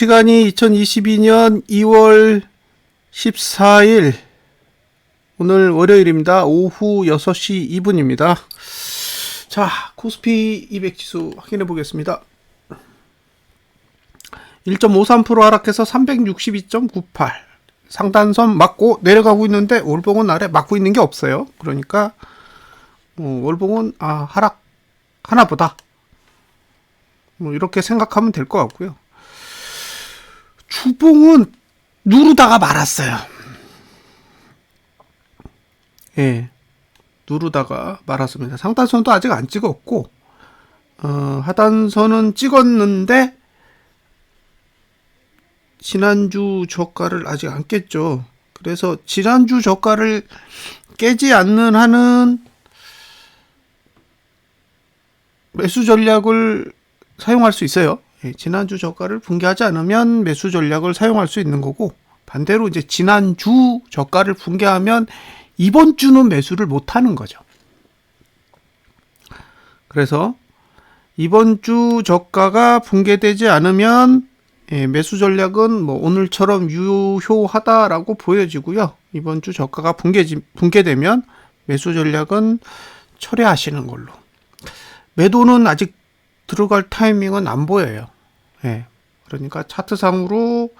시간이 2022년 2월 14일 오늘 월요일입니다. 오후 6시 2분입니다. 자, 코스피 200 지수 확인해 보겠습니다. 1.53% 하락해서 362.98 상단선 맞고 내려가고 있는데 월봉은 아래 맞고 있는 게 없어요. 그러니까 어, 월봉은 아 하락 하나 보다. 뭐 이렇게 생각하면 될 것 같고요. 주봉은 누르다가 말았어요. 예. 누르다가 말았습니다. 상단선도 아직 안 찍었고, 어, 하단선은 찍었는데, 지난주 저가를 아직 안 깼죠. 그래서 지난주 저가를 깨지 않는 한은 매수 전략을 사용할 수 있어요. 예, 지난주 저가를 붕괴하지 않으면 매수 전략을 사용할 수 있는 거고 반대로 이제 지난주 저가를 붕괴하면 이번 주는 매수를 못 하는 거죠. 그래서 이번 주 저가가 붕괴되지 않으면 예, 매수 전략은 뭐 오늘처럼 유효하다라고 보여지고요. 이번 주 저가가 붕괴 붕괴되면 매수 전략은 철회하시는 걸로. 매도는 아직 들어갈 타이밍은 안 보여요. 예. 그러니까 차트상으로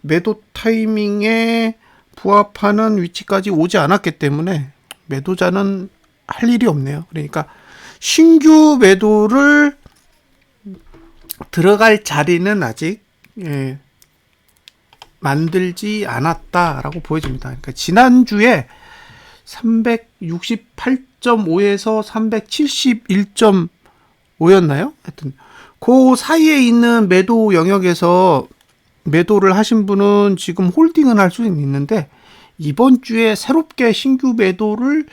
매도 타이밍에 부합하는 위치까지 오지 않았기 때문에 매도자는 할 일이 없네요. 그러니까 신규 매도를 들어갈 자리는 아직 예, 만들지 않았다라고 보여집니다. 그러니까 지난주에 368.5에서 371.5였나요? 하여튼 그 사이에 있는 매도 영역에서 매도를 하신 분은 지금 홀딩은 할수 있는데 이번 주에 새롭게 신규 매도를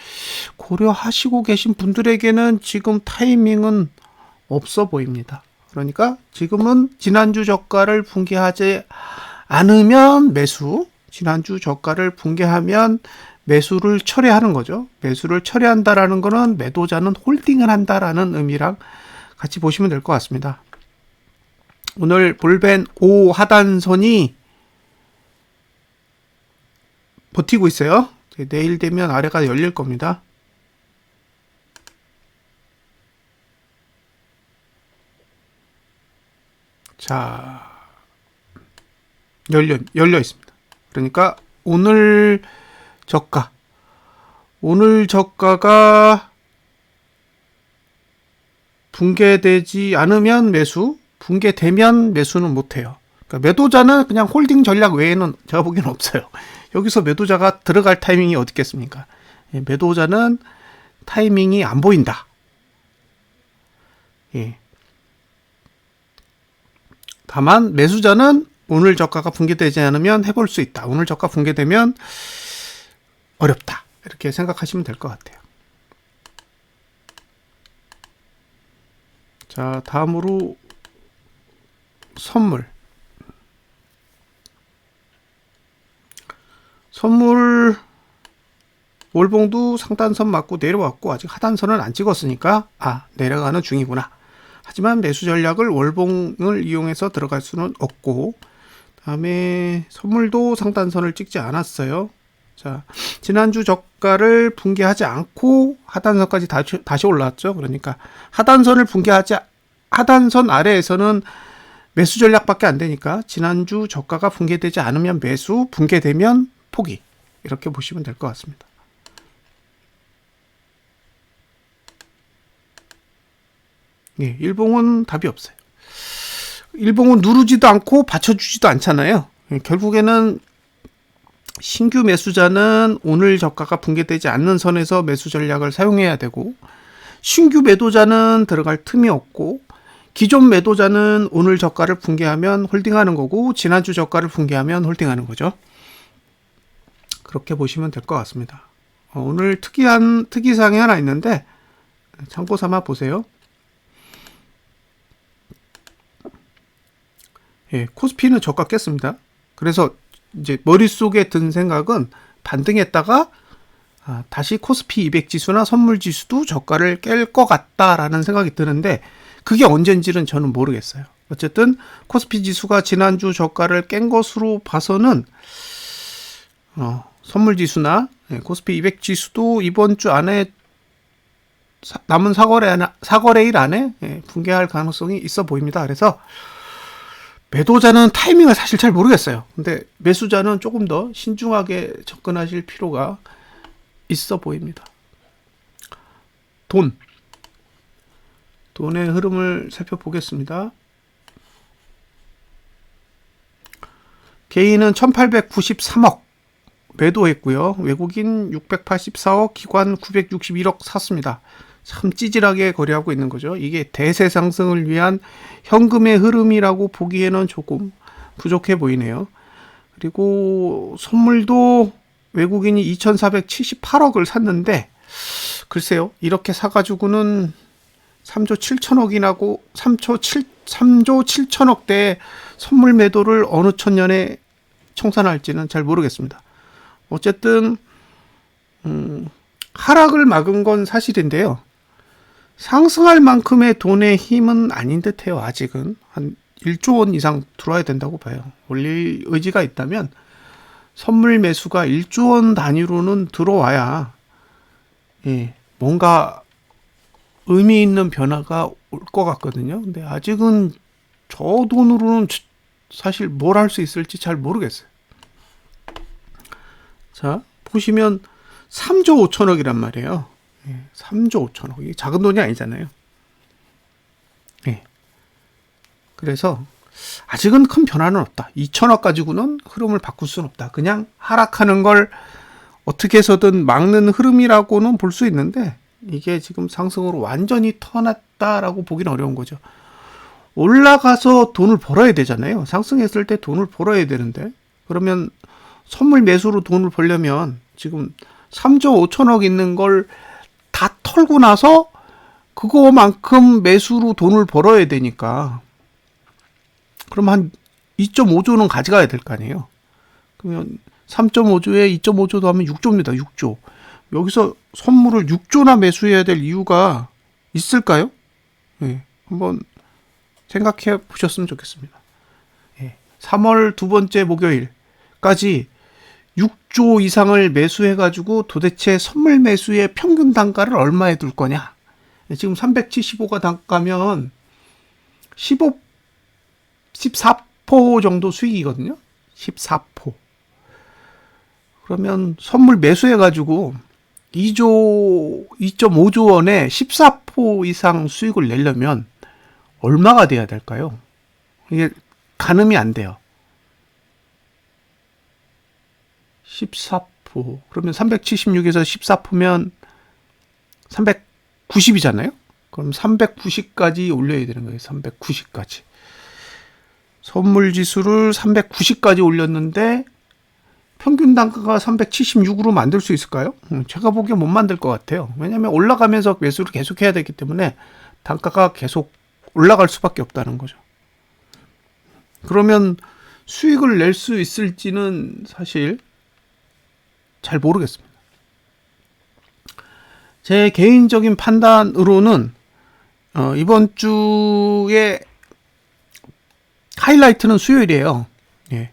고려하시고 계신 분들에게는 지금 타이밍은 없어 보입니다. 그러니까 지금은 지난주 저가를 붕괴하지 않으면 매수, 지난주 저가를 붕괴하면 매수를 철회하는 거죠. 매수를 철회한다라는 거는 매도자는 홀딩을 한다라는 의미랑 같이 보시면 될 것 같습니다. 오늘 볼벤 5 하단선이 버티고 있어요. 내일 되면 아래가 열릴 겁니다. 자, 열려, 열려 있습니다. 그러니까 오늘 저가, 오늘 저가가 붕괴되지 않으면 매수, 붕괴되면 매수는 못해요. 그러니까 매도자는 그냥 홀딩 전략 외에는 제가 보기엔 없어요. 여기서 매도자가 들어갈 타이밍이 어디 있겠습니까? 예, 매도자는 타이밍이 안 보인다. 예. 다만 매수자는 오늘 저가가 붕괴되지 않으면 해볼 수 있다. 오늘 저가 붕괴되면 어렵다. 이렇게 생각하시면 될 것 같아요. 자, 다음으로 선물. 선물 월봉도 상단선 맞고 내려왔고 아직 하단선을 안 찍었으니까 아 내려가는 중이구나. 하지만 매수 전략을 월봉을 이용해서 들어갈 수는 없고 다음에 선물도 상단선을 찍지 않았어요. 자 지난주 저가를 붕괴하지 않고 하단선까지 다시, 다시 올라왔죠. 그러니까 하단선을 붕괴하지 하단선 아래에서는 매수 전략밖에 안 되니까 지난주 저가가 붕괴되지 않으면 매수, 붕괴되면 포기 이렇게 보시면 될 것 같습니다. 예, 일봉은 답이 없어요. 일봉은 누르지도 않고 받쳐주지도 않잖아요. 예, 결국에는 신규 매수자는 오늘 저가가 붕괴되지 않는 선에서 매수 전략을 사용해야 되고 신규 매도자는 들어갈 틈이 없고 기존 매도자는 오늘 저가를 붕괴하면 홀딩하는 거고 지난주 저가를 붕괴하면 홀딩하는 거죠. 그렇게 보시면 될 것 같습니다. 어, 오늘 특이한 특이사항이 하나 있는데 참고 삼아 보세요. 예, 코스피는 저가 깼습니다. 그래서 이제 머릿속에 든 생각은 반등했다가 아, 다시 코스피 200 지수나 선물 지수도 저가를 깰 것 같다라는 생각이 드는데 그게 언젠지는 저는 모르겠어요. 어쨌든 코스피 지수가 지난주 저가를 깬 것으로 봐서는 어, 선물 지수나 예, 코스피 200 지수도 이번 주 안에 사- 남은 사거래 안- 사거래일 안에 예, 붕괴할 가능성이 있어 보입니다. 그래서 매도자는 타이밍을 사실 잘 모르겠어요. 근데 매수자는 조금 더 신중하게 접근하실 필요가 있어 보입니다. 돈. 돈의 흐름을 살펴보겠습니다. 개인은 1893억 매도했고요. 외국인 684억, 기관 961억 샀습니다. 참 찌질하게 거래하고 있는 거죠. 이게 대세 상승을 위한 현금의 흐름이라고 보기에는 조금 부족해 보이네요. 그리고 선물도 외국인이 2,478억을 샀는데 글쎄요. 이렇게 사 가지고는 3조 7천억이나고 3조 7 3조 7천억대 선물 매도를 어느 천년에 청산할지는 잘 모르겠습니다. 어쨌든 음, 하락을 막은 건 사실인데요. 상승할 만큼의 돈의 힘은 아닌 듯해요. 아직은 한 1조 원 이상 들어와야 된다고 봐요. 올릴 의지가 있다면 선물 매수가 1조 원 단위로는 들어와야 예, 뭔가 의미 있는 변화가 올 것 같거든요. 근데 아직은 저 돈으로는 치- 사실 뭘 할 수 있을지 잘 모르겠어요. 자, 보시면 3조 5천억이란 말이에요. 예, 3조 5천억. 이게 작은 돈이 아니잖아요. 예. 그래서 아직은 큰 변화는 없다. 2천억 가지고는 흐름을 바꿀 수는 없다. 그냥 하락하는 걸 어떻게 해서든 막는 흐름이라고는 볼 수 있는데 이게 지금 상승으로 완전히 터났다라고 보기는 어려운 거죠. 올라가서 돈을 벌어야 되잖아요. 상승했을 때 돈을 벌어야 되는데 그러면 선물 매수로 돈을 벌려면 지금 3조 5천억 있는 걸다 털고 나서 그거만큼 매수로 돈을 벌어야 되니까 그럼 한 2.5조는 가져가야 될 거 아니에요. 그러면 3.5조에 2.5조도 하면 6조입니다. 6조. 여기서 선물을 6조나 매수해야 될 이유가 있을까요? 예, 한번 생각해 보셨으면 좋겠습니다. 예, 3월 두 번째 목요일까지 6조 이상을 매수해가지고 도대체 선물 매수의 평균 단가를 얼마에 둘 거냐? 예, 지금 375가 단가면 15, 14포 정도 수익이거든요. 14포. 그러면 선물 매수해가지고 2조, 2.5조 원에 14포 이상 수익을 내려면 얼마가 돼야 될까요? 이게 가늠이 안 돼요. 14포. 그러면 376에서 14포면 390이잖아요? 그럼 390까지 올려야 되는 거예요. 390까지. 선물 지수를 390까지 올렸는데 평균 단가가 376으로 만들 수 있을까요? 음, 제가 보기엔 못 만들 것 같아요. 왜냐하면 올라가면서 매수를 계속 해야 되기 때문에 단가가 계속 올라갈 수밖에 없다는 거죠. 그러면 수익을 낼 수 있을지는 사실 잘 모르겠습니다. 제 개인적인 판단으로는 어, 이번 주에 하이라이트는 수요일이에요. 예.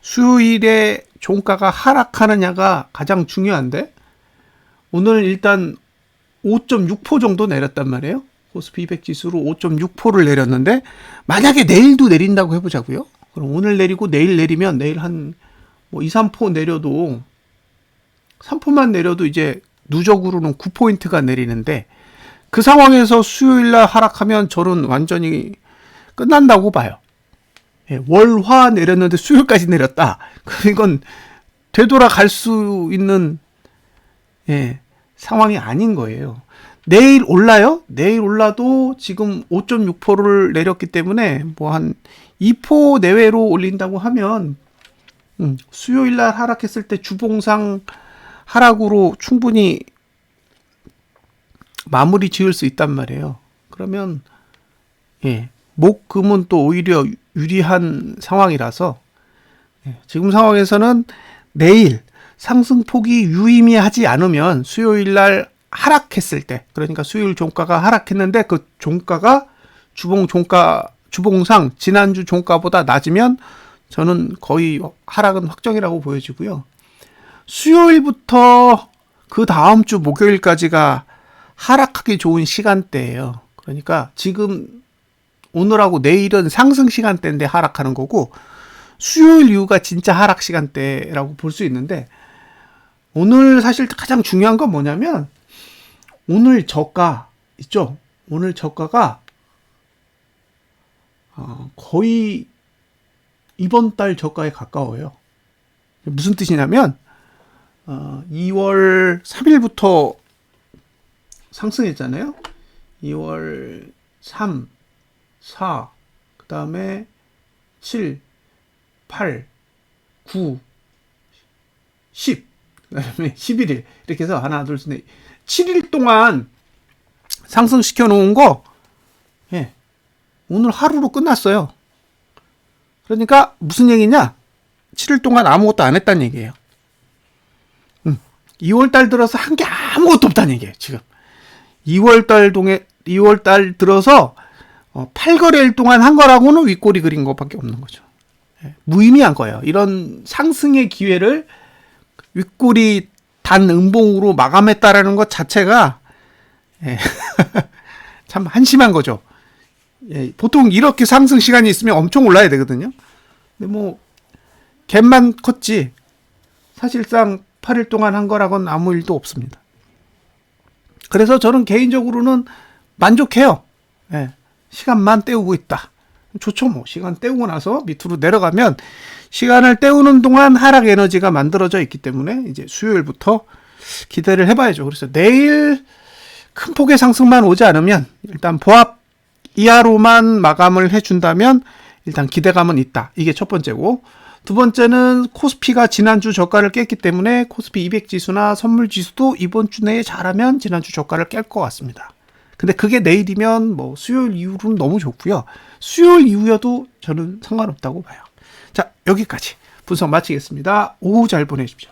수요일에 종가가 하락하느냐가 가장 중요한데 오늘 일단 5.6포 정도 내렸단 말이에요. 코스피 200 지수로 5.6포를 내렸는데 만약에 내일도 내린다고 해보자고요. 그럼 오늘 내리고 내일 내리면 내일 한 뭐 2, 3포 내려도 3포만 내려도 이제 누적으로는 9포인트가 내리는데 그 상황에서 수요일 날 하락하면 저는 완전히 끝난다고 봐요. 예, 월화 내렸는데 수요일까지 내렸다. 그럼 이건 되돌아갈 수 있는 예, 상황이 아닌 거예요. 내일 올라요? 내일 올라도 지금 5.6%를 내렸기 때문에 뭐 한 2포 내외로 올린다고 하면 음, 수요일 날 하락했을 때 주봉상 하락으로 충분히 마무리 지을 수 있단 말이에요. 그러면 예, 목 금은 또 오히려 유리한 상황이라서 예, 지금 상황에서는 내일 상승폭이 유의미하지 않으면 수요일 날 하락했을 때 그러니까 수요일 종가가 하락했는데 그 종가가 주봉 종가 주봉상 지난주 종가보다 낮으면 저는 거의 하락은 확정이라고 보여지고요. 수요일부터 그 다음 주 목요일까지가 하락하기 좋은 시간대예요. 그러니까 지금 오늘하고 내일은 상승 시간대인데 하락하는 거고 수요일 이후가 진짜 하락 시간대라고 볼 수 있는데 오늘 사실 가장 중요한 건 뭐냐면 오늘 저가 있죠. 오늘 저가가 어, 거의 이번 달 저가에 가까워요. 무슨 뜻이냐면 어, 2월 3일부터 상승했잖아요. 2월 3, 4, 그 다음에 7, 8, 9, 10, 그 다음에 11일. 이렇게 해서 하나, 둘, 셋, 넷. 7일 동안 상승시켜 놓은 거, 예. 오늘 하루로 끝났어요. 그러니까 무슨 얘기냐? 7일 동안 아무것도 안 했다는 얘기예요. 음, 2월 달 들어서 한 게 아무것도 없다는 얘기예요, 지금. 2월 달 동에 2월 달 들어서 어, 8거래일 동안 한 거라고는 윗꼬리 그린 것밖에 없는 거죠. 예, 무의미한 거예요. 이런 상승의 기회를 윗꼬리 단 음봉으로 마감했다라는 것 자체가 예, 참 한심한 거죠. 예, 보통 이렇게 상승 시간이 있으면 엄청 올라야 되거든요. 근데 뭐 갭만 컸지 사실상 8일 동안 한 거라고는 아무 일도 없습니다. 그래서 저는 개인적으로는 만족해요. 예, 시간만 때우고 있다. 좋죠, 뭐. 시간 때우고 나서 밑으로 내려가면 시간을 때우는 동안 하락 에너지가 만들어져 있기 때문에 이제 수요일부터 기대를 해봐야죠. 그래서 내일 큰 폭의 상승만 오지 않으면 일단 보합 이하로만 마감을 해준다면 일단 기대감은 있다. 이게 첫 번째고. 두 번째는 코스피가 지난주 저가를 깼기 때문에 코스피 200 지수나 선물 지수도 이번 주 내에 잘하면 지난주 저가를 깰 것 같습니다. 근데 그게 내일이면 뭐 수요일 이후로는 너무 좋고요. 수요일 이후여도 저는 상관없다고 봐요. 자, 여기까지 분석 마치겠습니다. 오후 잘 보내십시오.